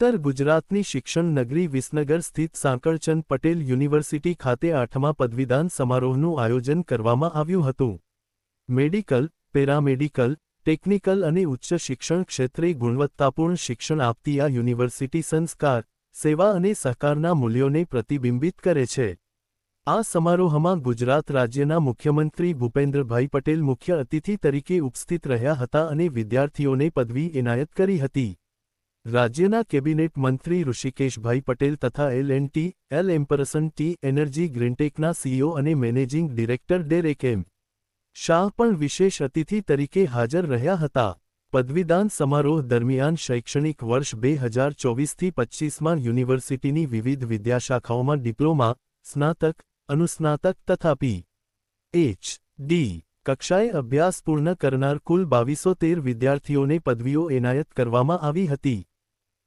ઉત્તર ગુજરાતની શિક્ષણ નગરી વિસનગર સ્થિત સાંકળચંદ પટેલ યુનિવર્સિટી ખાતે આઠમા પદવીદાન સમારોહનું આયોજન કરવામાં આવ્યું હતું. મેડિકલ, પેરામેડિકલ, ટેકનિકલ અને ઉચ્ચ શિક્ષણ ક્ષેત્રે ગુણવત્તાપૂર્ણ શિક્ષણ આપતી આ યુનિવર્સિટી સંસ્કાર, સેવા અને સહકારના મૂલ્યોને પ્રતિબિંબિત કરે છે. આ સમારોહમાં ગુજરાત રાજ્યના મુખ્યમંત્રી ભૂપેન્દ્રભાઈ પટેલ મુખ્ય અતિથિ તરીકે ઉપસ્થિત રહ્યા હતા અને વિદ્યાર્થીઓને પદવી એનાયત કરી હતી. રાજ્યના કેબિનેટ મંત્રી ઋષિકેશભાઈ પટેલ તથા L and T L ampersand T energy ગ્રીનટેકના CEO અને managing director Derek M Shah પણ વિશેષ અતિથિ તરીકે હાજર રહ્યા હતા. પદવીદાન સમારોહ દરમિયાન શૈક્ષણિક વર્ષ બે હજાર ચોવીસથી પચ્ચીસમાં યુનિવર્સિટીની વિવિધ વિદ્યાશાખાઓમાં ડિપ્લોમા, સ્નાતક, અનુસ્નાતક તથા પી. એચ. ડી. કક્ષાએ અભ્યાસ પૂર્ણ કરનાર કુલ બાવીસો તેર વિદ્યાર્થીઓને પદવીઓ એનાયત કરવામાં આવી હતી.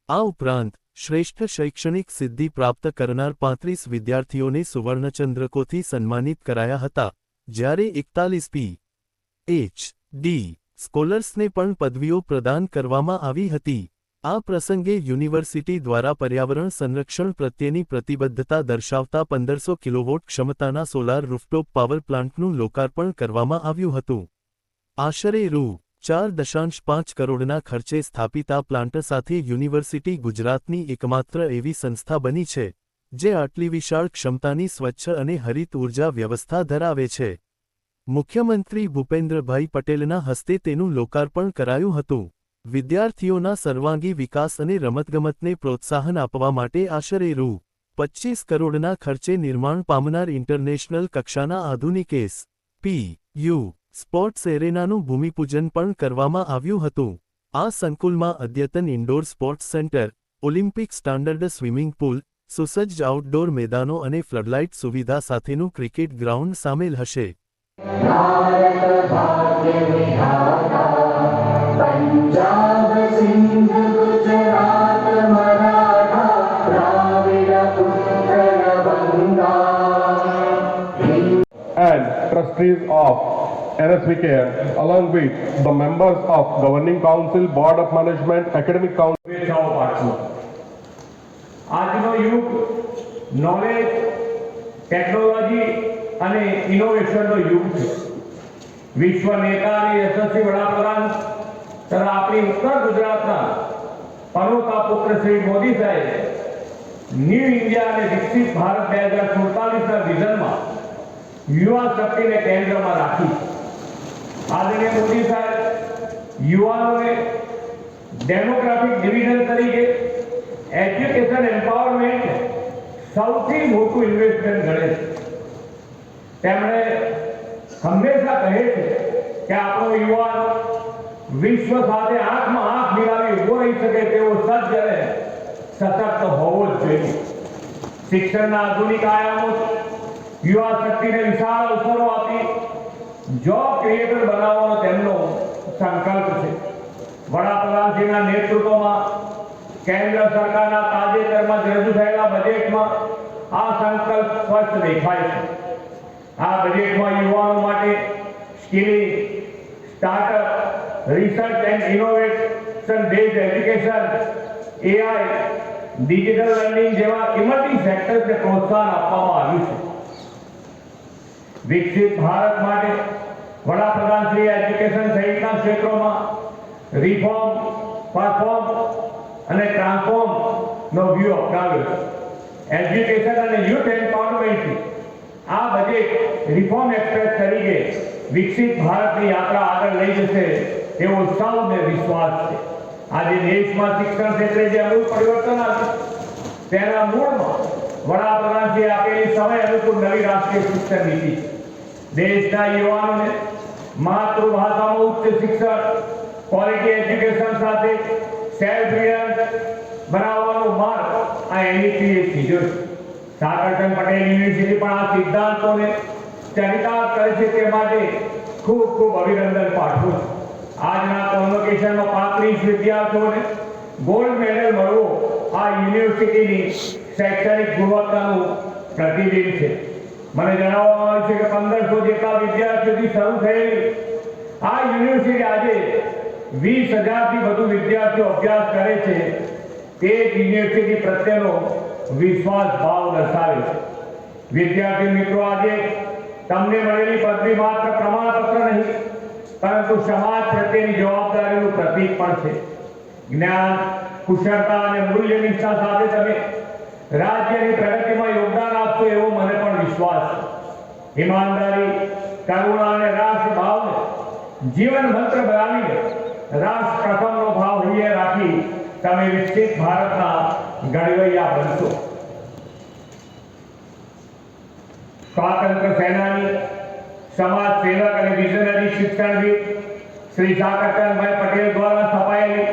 આ ઉપરાંત, શ્રેષ્ઠ શૈક્ષણિક સિદ્ધિ પ્રાપ્ત કરનાર પાંત્રીસ વિદ્યાર્થીઓને સુવર્ણચંદ્રકોથી સન્માનિત કરાયા હતા, જ્યારે એકતાલીસ પી. એચ. ડી. સ્કોલર્સને પણ પદવીઓ પ્રદાન કરવામાં આવી હતી. આ પ્રસંગે યુનિવર્સિટી દ્વારા પર્યાવરણ સંરક્ષણ પ્રત્યેની પ્રતિબદ્ધતા દર્શાવતા પંદરસો કિલોવોટ ક્ષમતાના સોલાર રૂફટોપ પાવર પ્લાન્ટનું લોકાર્પણ કરવામાં આવ્યું હતું. આશરે રૂ. ચાર દશાંશ પાંચ કરોડના ખર્ચે સ્થાપિત આ પ્લાન્ટ સાથે યુનિવર્સિટી ગુજરાતની એકમાત્ર એવી સંસ્થા બની છે, જે આટલી વિશાળ ક્ષમતાની સ્વચ્છ અને હરિત ઊર્જા વ્યવસ્થા ધરાવે છે. મુખ્યમંત્રી ભૂપેન્દ્રભાઈ પટેલના હસ્તે તેનું લોકાર્પણ કરાયું હતું. વિદ્યાર્થીઓના સર્વાંગી વિકાસ અને રમતગમતને પ્રોત્સાહન આપવા માટે આશરે રૂ. પચ્ચીસ કરોડના ખર્ચે નિર્માણ પામનાર ઇન્ટરનેશનલ કક્ષાના આધુનિક એસ પી. યુ. સ્પોર્ટ્સ એરેનાનું ભૂમિપૂજન પણ કરવામાં આવ્યું હતું. આ સંકુલમાં અદ્યતન indoor sports centre, olympic standard swimming pool, સુસજ્જ આઉટડોર મેદાનો અને ફ્લડલાઇટ સુવિધા સાથેનું ક્રિકેટ ગ્રાઉન્ડ સામેલ હશે. And trustees NSVK along with the members of governing council, board of management, academic council. આજનો યુગ નોલેજ ટેકનોલોજી અને ઇનોવેશનનો યુગ છે વિશ્વ નેતા અને યશસ્વી વડાપ્રધાન તથા આપણી ઉત્તર ગુજરાતના પનોતા પુત્ર શ્રી મોદી સાહેબ ન્યૂ ઇન્ડિયા અને વિકસિત ભારત બે હજાર સુડતાલીસના વિઝનમાં યુવા શક્તિને કેન્દ્રમાં રાખી આદરણીય મોદી સાહેબ યુવાનોને ડેમોગ્રાફિક ડિવિઝન તરીકે એજ્યુકેશન એમ્પાવરમેન્ટ સૌથી મોટું ઇન્વેસ્ટમેન્ટ ગણે છે. તેમણે હંમેશા કહે છે કે આપણો યુવાન વિશ્વ સાથે આંખમાં આંખ મિલાવી ઊભો રહી શકે તેવો સજ્જ અને સશક્ત હોવો જ જોઈએ. શિક્ષણના આધુનિક આયામો યુવા શક્તિને વિશાળ અવસરો આપી જોબ ક્રિએટર બનાવવાનો તેમનો સંકલ્પ છે. વડાપ્રધાનશ્રીના નેતૃત્વમાં કેન્દ્ર સરકારના તાજેતરમાં જ રજૂ થયેલા બજેટમાં આ સંકલ્પ સ્પષ્ટ દેખાય છે. આ બજેટમાં યુવાનો માટે skilling startup research and innovation base education AI digital learning જેવા ઇમર્જિંગ સેક્ટર્સને પ્રોત્સાહન આપવામાં આવ્યું છે. વિકસિત ભારત માટે વડાપ્રધાન શ્રી એજ્યુકેશન સહિતના ક્ષેત્રોમાં રિફોર્મ, પરફોર્મ અને ટ્રાન્સફોર્મ નો વ્યૂ અપનાવ્યો છે. એજ્યુકેશન અને યુથ એમ્પાવરમેન્ટથી આ બજેટ રિફોર્મ એક્સપ્રેસ તરીકે વિકસિત ભારતની યાત્રા આગળ લઈ જશે એવો સૌને વિશ્વાસ છે. આજે દેશમાં શિક્ષણ ક્ષેત્રે જે અમૂલ પરિવર્તન આવ્યું, તેના મૂળમાં વડાપ્રધાનશ્રીએ આપેલી સમય અનુકૂળ નવી રાષ્ટ્રીય શિક્ષણ નીતિ છે. દેશના યુવાનોને માતૃભાષામાં ઉચ્ચ શિક્ષણ ક્વોલિટી એજ્યુકેશન સાથે સેલ્ફ રિલાયન્સ બનાવવાનો માર્ગ આ એનઈપીએ કીધો છે. સાકરચંદ પટેલ યુનિવર્સિટી પણ આ સિદ્ધાંતોને ચરિતાર્થ કરે છે તે માટે ખૂબ ખૂબ અભિનંદન પાઠવું આજના કોન્વોકેશનમાં પાંત્રીસ વિદ્યાર્થીઓને ગોલ્ડ મેડલ મળવો આ યુનિવર્સિટીની શૈક્ષણિક ગુણવત્તાનું પ્રતિબિંબ છે. મને જણાવવામાં આવ્યું છે કે પંદરસો જેટલા વિદ્યાર્થીઓથી શરૂ થયેલી. આ યુનિવર્સિટી આજે વીસ હજારથી વધુ વિદ્યાર્થીઓ અભ્યાસ કરે છે. તે યુનિવર્સિટી પ્રત્યેનો વિશ્વાસ ભાવ દર્શાવે છે. વિદ્યાર્થી મિત્રો, આજે તમને મળેલી પદવી માત્ર પ્રમાણપત્ર નહીં, પરંતુ સમાજ પ્રત્યેની જવાબદારીનું પ્રતીક પણ છે. જ્ઞાન, કુશળતા અને મૂલ્ય નિષ્ઠા સાથે તમે રાજ્યની પ્રગતિમાં યોગદાન આપશો એવો મને પણ વિશ્વાસ છે. ઈમાનદારી, કરુણા અને રાષ્ટ્ર ભાવને જીવન મંત્ર બનાવીને રાષ્ટ્ર પ્રથમનો ભાવ હૈયે રાખી તમે વિકસિત ભારતના ઘડવૈયા બનશો. સ્વાતંત્ર સેનાની, સમાજ સેવક અને વિઝનરી શિક્ષણવિદ શ્રી સાકરચંદભાઈ પટેલ દ્વારા સ્થપાયેલી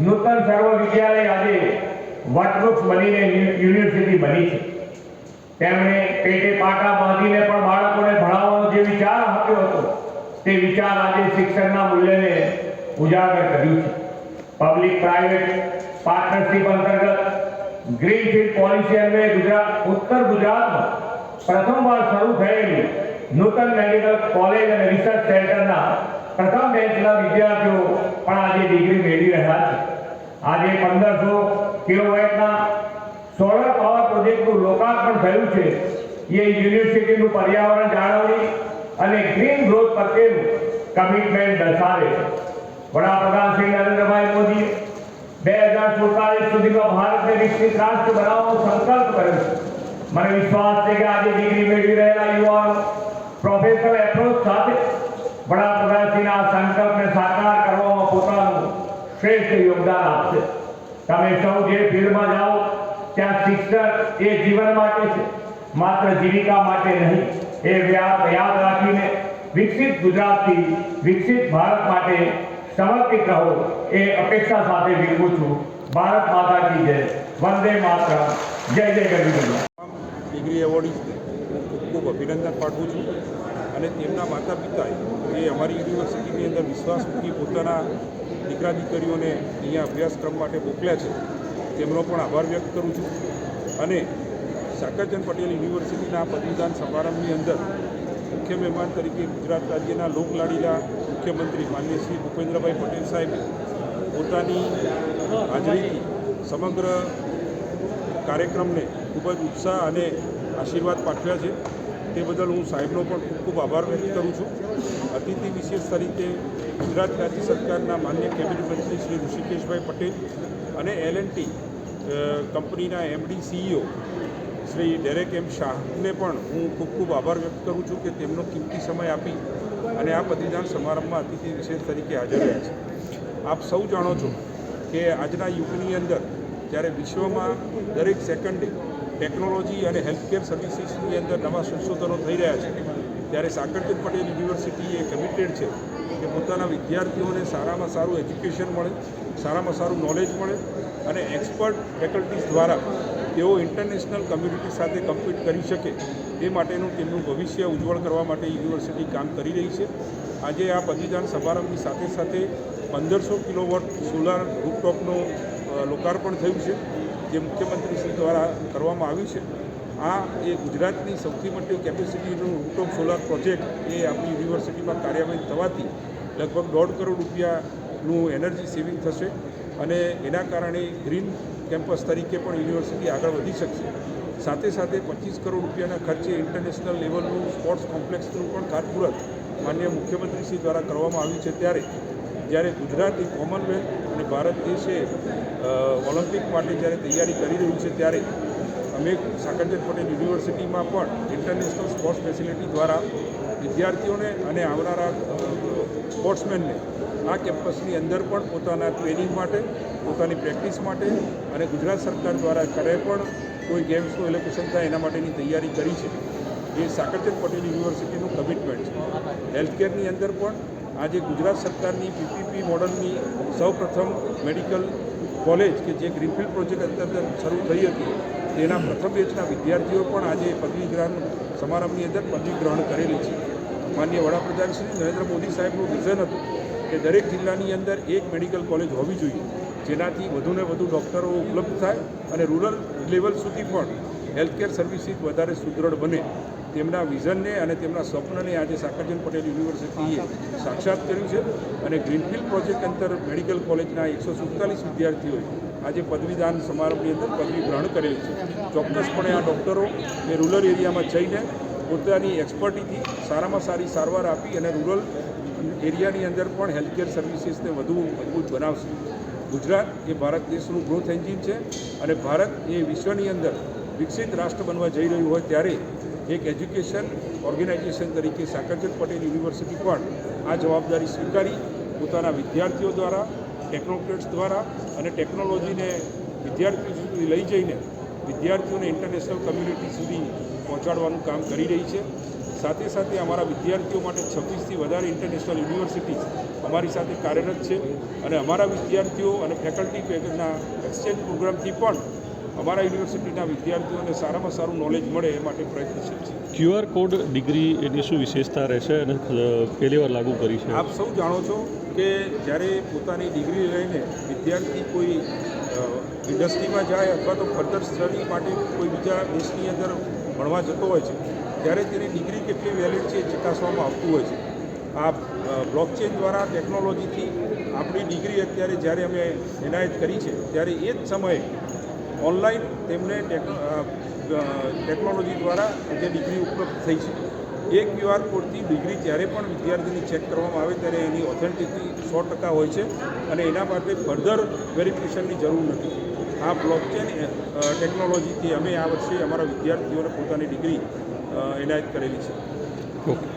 નૂતન સર્વ વિદ્યાલય આજે વટવૃક્ષ બનીને યુનિવર્સિટી બની છે. તેમણે પેટે પાટા બાંધીને પણ બાળકોને ભણાવવાનો જે વિચાર આપ્યો હતો, તે વિચાર આજે શિક્ષણના મૂલ્યને ઉજાગર કર્યું છે. પબ્લિક પ્રાઇવેટ પાર્ટનરશિપ અંતર્ગત ગ્રીનફિલ્ડ પોલિસી અન્વયે ગુજરાત, ઉત્તર ગુજરાતમાં પ્રથમવાર શરૂ થયેલી નૂતન મેડિકલ કોલેજ અને રિસર્ચ સેન્ટરના પ્રથમ બેચના વિદ્યાર્થીઓ પણ આજે ડિગ્રી મેળવી રહ્યા છે. આજે પંદરસો કિલોવોટના સોલર પાવર પ્રોજેક્ટનું લોકાર્પણ થયું છે. એ યુનિવર્સિટીનું પર્યાવરણ જાળવણી અને ગ્રીન ગ્રોથ પ્રત્યેનું કમિટમેન્ટ દર્શાવે છે. વડાપ્રધાન શ્રી નરેન્દ્રભાઈ મોદી બે હજાર સુડતાલીસ સુધીમાં ભારતને વિકસિત રાષ્ટ્ર બનાવવાનો સંકલ્પ કર્યો છે. મને વિશ્વાસ છે કે આજે ડિગ્રી મેળવી રહેલા યુવાનો પ્રોફેશનલ એપ્રોચ સાથે વડાપ્રધાનશ્રીના આ સંકલ્પને સાકાર કરવામાં પોતાનું શ્રેષ્ઠ યોગદાન આપશે. તમે સૌ જે ફિલ્ડમાં જાઓ, ત્યાં શિક્ષણ એ જીવન માટે છે. માત્ર જીવિકા માટે નહીં, એ યાદ રાખીને વિકસિત ગુજરાતથી વિકસિત ભારત માટે સમર્પિત રહો એ અપેક્ષા સાથે વિરમું છું. ભારત માતા કી જય. વંદે માતરમ. જય જય ગરવી ડિગ્રી એવોર્ડીઝને ખૂબ ખૂબ અભિનંદન પાઠવું છું અને તેમના માતા પિતાએ એ અમારી યુનિવર્સિટીની અંદર વિશ્વાસ મૂકી પોતાના દીકરા દીકરીઓને અહીંયા અભ્યાસક્રમ માટે મોકલ્યા છે. તેમનો પણ આભાર વ્યક્ત કરું છું. અને સરકારચંદ પટેલ યુનિવર્સિટીના પદવીદાન સમારંભની અંદર મુખ્ય મહેમાન તરીકે ગુજરાત રાજ્યના લોકલાડીલા મુખ્યમંત્રી માનનીય શ્રી ભૂપેન્દ્રભાઈ પટેલ સાહેબે પોતાની હાજરીથી સમગ્ર કાર્યક્રમને ખૂબ જ ઉત્સાહ અને આશીર્વાદ પાઠવ્યા છે. તે બદલ હું સાહેબનો પણ ખૂબ ખૂબ આભાર વ્યક્ત કરું છું. અતિથિ વિશેષ તરીકે ગુજરાત રાજ્ય સરકારના માન્ય કેબિનેટ મંત્રી શ્રી ઋષિકેશભાઈ પટેલ અને એલ એન ટી કંપનીના MD CEO Shri Derek M શાહને પણ હું ખૂબ ખૂબ આભાર વ્યક્ત કરું છું કે તેમનો કિંમતી સમય આપી અને આ પદવીદાન સમારંભમાં અતિથિ વિશેષ તરીકે હાજર રહ્યા છે. આપ સૌ જાણો છો કે આજના યુગની અંદર જ્યારે વિશ્વમાં દરેક સેકન્ડે ટેકનોલોજી અને હેલ્થકેર સર્વિસીસની અંદર નવા સંશોધનો થઈ રહ્યા છે. ત્યારે સાકરચંદ પટેલ યુનિવર્સિટી એ કમિટેડ છે કે પોતાના વિદ્યાર્થીઓને સારામાં સારું એજ્યુકેશન મળે, સારામાં સારું નોલેજ મળે અને એક્સપર્ટ ફેકલ્ટીઝ દ્વારા તેઓ ઇન્ટરનેશનલ કમ્યુનિટી સાથે કમ્પીટ કરી શકે. તે માટેનું તેમનું ભવિષ્ય ઉજ્જવળ કરવા માટે યુનિવર્સિટી કામ કરી રહી છે. આજે આ પદવીદાન સમારંભની સાથે સાથે પંદરસો કિલોવોટ સોલાર રૂપટોપનું લોકાર્પણ થયું છે. જે મુખ્યમંત્રી શ્રી દ્વારા કરવામાં આવ્યું છે, આ એ ગુજરાતની સૌથી મોટી કેપેસિટીનું રૂપટોપ સોલાર પ્રોજેક્ટ એ આપણી યુનિવર્સિટીમાં કાર્યવાહી થવાથી લગભગ દોઢ કરોડ રૂપિયાનું એનર્જી સેવિંગ થશે અને એના કારણે ગ્રીન કેમ્પસ તરીકે પણ યુનિવર્સિટી આગળ વધી શકશે. સાથે સાથે પચીસ કરોડ રૂપિયાના ખર્ચે ઇન્ટરનેશનલ લેવલનું સ્પોર્ટ્સ કોમ્પ્લેક્સનું પણ ખાતમુહૂર્ત માન્ય મુખ્યમંત્રીશ્રી દ્વારા કરવામાં આવ્યું છે. ત્યારે જ્યારે ગુજરાત એ કોમનવેલ્થ અને ભારત દેશે ઓલિમ્પિક માટે જ્યારે તૈયારી કરી રહ્યું છે ત્યારે અમે સાકરચંદ પટેલ યુનિવર્સિટીમાં પણ ઇન્ટરનેશનલ સ્પોર્ટ્સ ફેસિલિટી દ્વારા વિદ્યાર્થીઓને અને આવનારા સ્પોર્ટ્સમેનને આ કેમ્પસની અંદર પણ પોતાના ટ્રેનિંગ માટે, પોતાની પ્રેક્ટિસ માટે અને ગુજરાત સરકાર દ્વારા ક્યારે પણ કોઈ ગેમ્સનું એલોકેશન થાય એના માટેની તૈયારી કરી છે. એ સાકરચંદ પટેલ યુનિવર્સિટીનું કમિટમેન્ટ છે. હેલ્થકેરની અંદર પણ આજે ગુજરાત સરકારની પીપીપી મોડલની સૌપ્રથમ મેડિકલ કોલેજ કે જે ગ્રીનફિલ્ડ પ્રોજેક્ટ અંતર્ગત શરૂ થઈ હતી, તેના પ્રથમ બેચના વિદ્યાર્થીઓ પણ આજે પદવી ગ્રહણ સમારંભની અંદર પદવી ગ્રહણ કરેલી છે. માન્ય વડાપ્રધાન શ્રી નરેન્દ્ર મોદી સાહેબનું વિઝન હતું કે દરેક જિલ્લાની અંદર એક મેડિકલ કોલેજ હોવી જોઈએ, જેનાથી વધુને વધુ ડૉક્ટરો ઉપલબ્ધ થાય અને રૂરલ લેવલ સુધી પણ હેલ્થકેર સર્વિસીસ વધારે સુદૃઢ બને તેમના વિઝનને અને તેમના સ્વપ્નને આજે સાકરચંદ પટેલ યુનિવર્સિટીએ સાક્ષાત કર્યું છે અને ગ્રીનફિલ્ડ પ્રોજેક્ટ અંતર મેડિકલ કોલેજના એકસો સુડતાલીસ વિદ્યાર્થીઓએ આજે પદવીદાન સમારંભની અંદર પદવી ગ્રહણ કરેલી છે. ચોક્કસપણે આ ડૉક્ટરો એ રૂરલ એરિયામાં જઈને પોતાની એક્સપર્ટીથી સારામાં સારી સારવાર આપી અને રૂરલ એરિયાની અંદર પણ હેલ્થકેર સર્વિસીસને વધુ મજબૂત બનાવશે. ગુજરાત એ ભારત દેશનું ગ્રોથ એન્જિન છે અને ભારત એ વિશ્વની અંદર વિકસિત રાષ્ટ્ર બનવા જઈ રહ્યું હોય ત્યારે એક એજ્યુકેશન ઓર્ગેનાઇઝેશન તરીકે સાકરચંદ પટેલ યુનિવર્સિટી પણ આ જવાબદારી સ્વીકારી પોતાના વિદ્યાર્થીઓ દ્વારા ટેકનોક્રેટ્સ દ્વારા અને ટેકનોલોજીને વિદ્યાર્થીઓ સુધી લઈ જઈને વિદ્યાર્થીઓને ઇન્ટરનેશનલ કમ્યુનિટી સુધી પહોંચાડવાનું કામ કરી રહી છે. સાથે સાથે અમારા વિદ્યાર્થીઓ માટે છવ્વીસથી વધારે ઇન્ટરનેશનલ યુનિવર્સિટીઝ અમારી સાથે કાર્યરત છે અને અમારા વિદ્યાર્થીઓ અને ફેકલ્ટી પેકના એક્સચેન્જ પ્રોગ્રામથી પણ અમારા યુનિવર્સિટીના વિદ્યાર્થીઓને સારામાં સારું નોલેજ મળે એ માટે પ્રયત્નશીલ છે ક્યુઆર કોડ ડિગ્રી એની શું વિશેષતા રહેશે અને પહેલી વાર લાગુ કરી છે? આપ સૌ જાણો છો કે જ્યારે પોતાની ડિગ્રી લઈને વિદ્યાર્થી કોઈ ઇન્ડસ્ટ્રીમાં જાય અથવા તો ફર્ધર સ્ટડી માટે કોઈ બીજા દેશની અંદર ભણવા જતો હોય છે ત્યારે તેની ડિગ્રી કેટલી વેલિડ છે એ ચકાસવામાં આવતું હોય છે. આ બ્લોકચેન દ્વારા ટેકનોલોજીથી આપણી ડિગ્રી અત્યારે જ્યારે અમે એનાયત કરી છે ત્યારે એ જ સમયે ઓનલાઈન તેમને ટેકનોલોજી દ્વારા જે ડિગ્રી ઉપલબ્ધ થઈ છે. એ ક્યુઆર કોડથી ડિગ્રી જ્યારે પણ વિદ્યાર્થીની ચેક કરવામાં આવે ત્યારે એની ઓથેન્ટિસિટી સો ટકા હોય છે અને એના માટે ફર્ધર વેરિફિકેશનની જરૂર નથી. આ બ્લોકચેન ટેકનોલોજીથી અમે આ વર્ષે અમારા વિદ્યાર્થીઓને પોતાની ડિગ્રી એનાયત કરેલી છે. ઓકે.